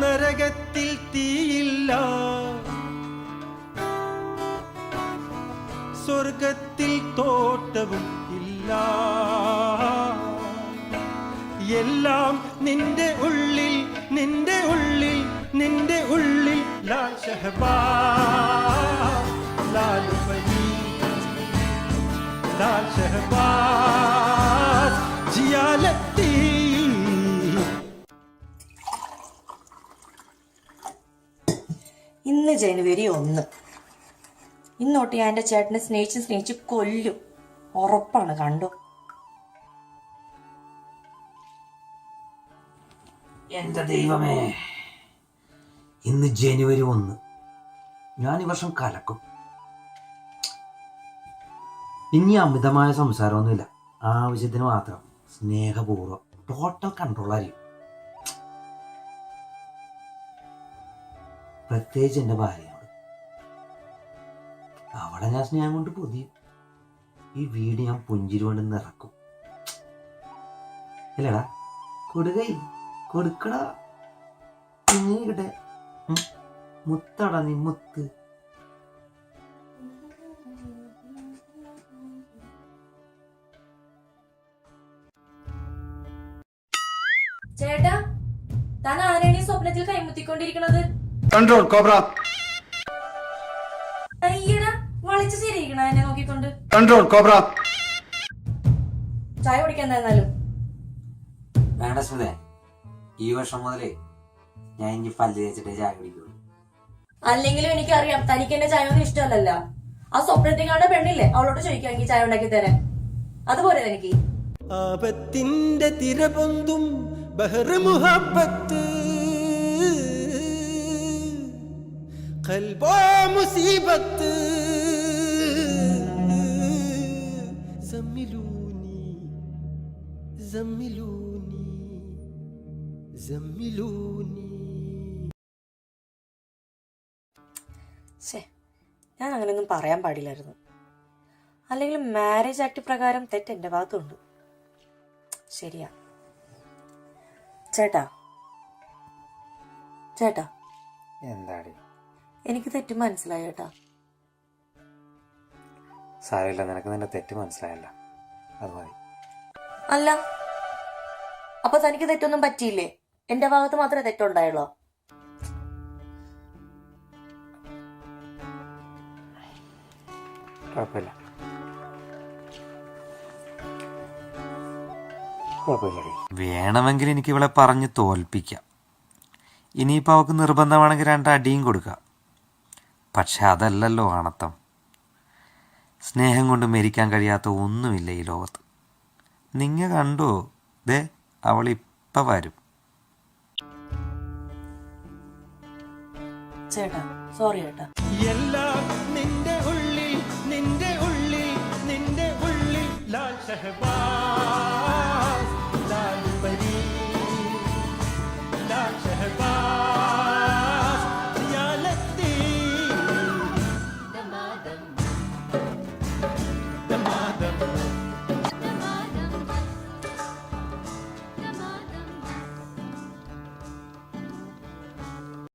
നരകത്തിൽ തീയില്ല. സ്വർഗത്തിൽ തോട്ടവും ഇല്ല. എല്ലാം നിന്റെ ഉള്ളിൽ നിന്റെ ഉള്ളിൽ നിന്റെ ഉള്ളിൽ. ലാൽ ഷഹബാ ലാൽ ലാൽ ഷഹബാസ് ഇന്ന് ജനുവരി ഒന്ന്. ഇന്നോട്ട് ഞാൻ എന്റെ ചേട്ടനെ സ്നേഹിച്ച് സ്നേഹിച്ച് കൊല്ലും. ഉറപ്പാണ് കണ്ടോ? എന്റെ ദൈവമേ ഇന്ന് ജനുവരി ഒന്ന്. ഞാൻ ഈ വർഷം കലക്കും. ഇനി അമിതമായ സംസാരമൊന്നുമില്ല. ആവശ്യത്തിന് മാത്രം സ്നേഹപൂർവം ടോട്ടൽ കൺട്രോൾ ആയിരിക്കും. പ്രത്യേകിച്ച് എന്റെ ഭാര്യയോട്. അവളെ ഞാൻ സ്നേഹം കൊണ്ട് പൊതിയും. ഈ വീട് ഞാൻ പുഞ്ചിരി കൊണ്ട് നിറക്കും ഇല്ലടാ കൊടുകൈ കൊടുക്കടാ. ഇങ്ങടെ മുത്തടാ നീ മുത്ത്. ചേട്ടാ താൻ ആരാണ് ഈ സ്വപ്നത്തിൽ കൈമുത്തിക്കൊണ്ടിരിക്കണത്? Control cobra. വളിച്ച് ശരിയിരിക്കണ എന്നെ നോക്കിക്കൊണ്ട്. Control cobra. ചായ കുടിക്കാൻ തന്നാലും വേണ്ട സ്മിതേ ഈ വർഷം മുതലേ ഞാൻ ഇനി പല്ല് തേച്ചിട്ടേ ചായ കുടിക്കുള്ളൂ. അല്ലെങ്കിലും എനിക്കറിയാം തനിക്ക് എന്റെ ചായ ഒന്നും ഇഷ്ടമല്ലല്ല. ആ സ്വപ്നത്തിൽ കാണുന്ന പെണ്ണില്ലേ അവളോട് ചോദിക്കാമെങ്കിൽ ചായ ഉണ്ടാക്കി തരാൻ. അതുപോലെ എനിക്ക് ആപത്തിന്റെ തിരപൊന്തും ബഹ്റ് കൽബോ മുസീബത്ത് زملوني زملوني زملوني ശേ ഞാൻ അങ്ങനെയൊന്നും പറയാൻ പാടില്ലായിരുന്നു അല്ലെങ്കിൽ മാരേജ് ആക്ട് പ്രകാരം തെറ്റ് എന്റെ ഭാഗത്തുണ്ട് ശരിയാ ചേട്ടാ ചേട്ടാ എന്താടി എനിക്ക് തെറ്റ് മനസ്സിലായി കേട്ടാ. സാരമില്ല നിനക്ക് നിന്റെ തെറ്റ് മനസ്സിലായല്ല. അത് മതി. അല്ല അപ്പൊ തനിക്ക് തെറ്റൊന്നും പറ്റിയില്ലേ? എന്റെ ഭാഗത്ത് മാത്രമേ തെറ്റുണ്ടായുള്ളൂ? കുഴപ്പമില്ല. വേണമെങ്കിൽ എനിക്ക് ഇവളെ പറഞ്ഞ് തോൽപ്പിക്കാം. ഇനിയിപ്പോൾ അവൾക്ക് നിർബന്ധമാണെങ്കിൽ രണ്ട് അടിയും കൊടുക്കാം. പക്ഷെ അതല്ലല്ലോ ആണത്തം. സ്നേഹം കൊണ്ട് മരിക്കാൻ കഴിയാത്ത ഒന്നുമില്ല ഈ ലോകത്ത്. നിങ്ങ കണ്ടോ? ദേ അവൾ ഇപ്പം വരും. ചേട്ടാ സോറി ചേട്ടാ. എല്ലാം നിന്റെ ഉള്ളിൽ നിന്റെ ഉള്ളിൽ നിന്റെ ഉള്ളിൽ ലാൽ ഷഹബാസ്